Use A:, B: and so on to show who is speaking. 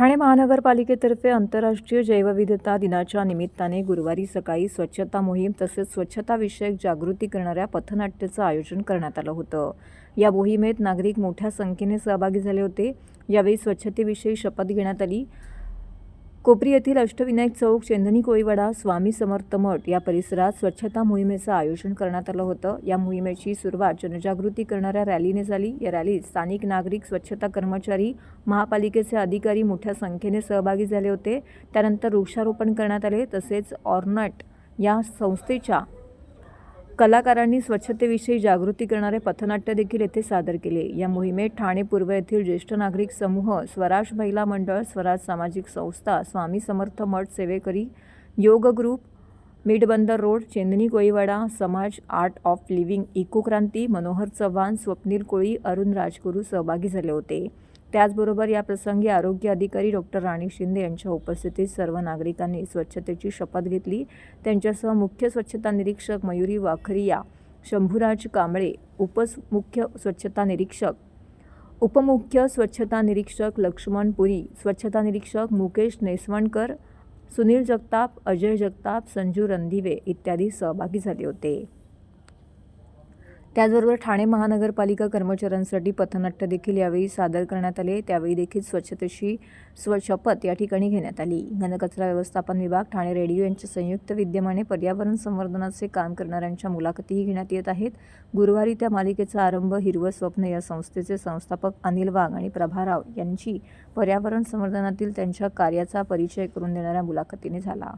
A: ठाणे महानगरपालिकेतर्फे आंतरराष्ट्रीय जैवविविधता दिनाच्या निमित्ताने गुरुवारी सकाळी स्वच्छता मोहीम तसेच स्वच्छताविषयक जागृती करणाऱ्या पथनाट्याचं आयोजन करण्यात आलं होतं. या मोहिमेत नागरिक मोठ्या संख्येने सहभागी झाले होते. यावेळी स्वच्छतेविषयी शपथ घेण्यात आली. कोपरी येथील अष्टविनायक चौक चेंदनी कोळीवाडा स्वामी समर्थ मठ या परिसरात स्वच्छता मोहिमेचं आयोजन करण्यात आलं होतं. या मोहिमेची सुरुवात जनजागृती करणाऱ्या रॅलीने झाली. या रॅलीत स्थानिक नागरिक स्वच्छता कर्मचारी महापालिकेचे अधिकारी मोठ्या संख्येने सहभागी झाले होते. त्यानंतर वृक्षारोपण करण्यात आले. तसेच ऑर्नट या संस्थेच्या कलाकारांनी स्वच्छतेविषयी जागृती करणारे पथनाट्य देखील येथे सादर केले. या मोहिमेत ठाणे पूर्व येथील ज्येष्ठ नागरिक समूह स्वराज महिला मंडळ स्वराज सामाजिक संस्था स्वामी समर्थ मठ सेवेकरी योग ग्रुप मिडबंदर रोड चेंदनी कोळीवाडा समाज art of living eco Kranti Manohar Chavan Swapnil Koli Arun Rajguru सहभागी झाले होते. त्याचबरोबर या प्रसंगी आरोग्य अधिकारी डॉक्टर राणी शिंदे यांच्या उपस्थितीत सर्व नागरिकांनी स्वच्छतेची शपथ घेतली. त्यांच्यासह मुख्य स्वच्छता निरीक्षक मयुरी वाखरिया शंभूराज कांबळे उपस मुख्य स्वच्छता निरीक्षक उपमुख्य स्वच्छता निरीक्षक लक्ष्मण पुरी स्वच्छता निरीक्षक मुकेश नेसवणकर सुनील जगताप अजय जगताप संजू रंधिवे इत्यादी सहभागी झाले होते. त्याचबरोबर ठाणे महानगरपालिका कर्मचाऱ्यांसाठी पथनाट्य देखील यावेळी सादर करण्यात आले. त्यावेळी देखील स्वच्छतेशी स्वशपथ या ठिकाणी घेण्यात आली. घनकचरा व्यवस्थापन विभाग ठाणे रेडिओ यांच्या संयुक्त विद्यमाने पर्यावरण संवर्धनाचे काम करणाऱ्यांच्या मुलाखतीही घेण्यात येत आहेत. गुरुवारी त्या मालिकेचा आरंभ हिरवं स्वप्न या संस्थेचे संस्थापक अनिल वाघ आणि प्रभा राव यांची पर्यावरण संवर्धनातील त्यांच्या कार्याचा परिचय करून देणाऱ्या मुलाखतीने झाला.